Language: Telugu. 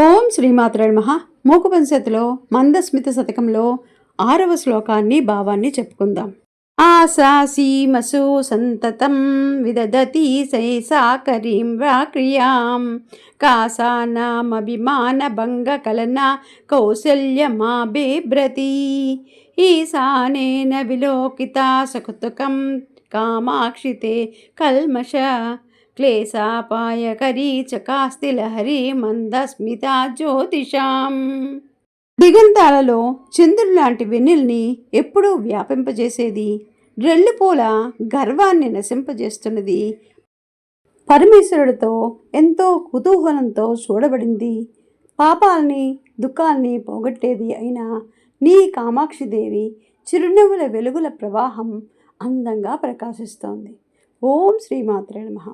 ఓం శ్రీమాత్ర మహా మూకపంశతిలో మందస్మిత శతకంలో ఆరవ శ్లోకాన్ని భావాన్ని చెప్పుకుందాం. ఆశాసీమసు సంతతం విదదతి సైసాకరీం వ్రాక్రియాం కాసానామభిమానభంగకలన కౌసల్యమా బిభ్రతి ఈశానేన విలోకితా సకుతుకం కామాక్షితే కల్మష. క్లేశాపాయకరీ చకాస్తి లహరి మందస్మిత జ్యోతిషాం దిగంతాలలో చంద్రుడు లాంటి వెన్నెల్ని ఎప్పుడూ వ్యాపింపజేసేది రెల్లిపూల గర్వాన్ని నశింపజేస్తున్నది. పరమేశ్వరుడితో ఎంతో కుతూహలంతో చూడబడింది. పాపాల్ని దుఃఖాల్ని పోగొట్టేది అయినా నీ కామాక్షిదేవి చిరునవ్వుల వెలుగుల ప్రవాహం అందంగా ప్రకాశిస్తోంది. ఓం శ్రీమాత్రే మహా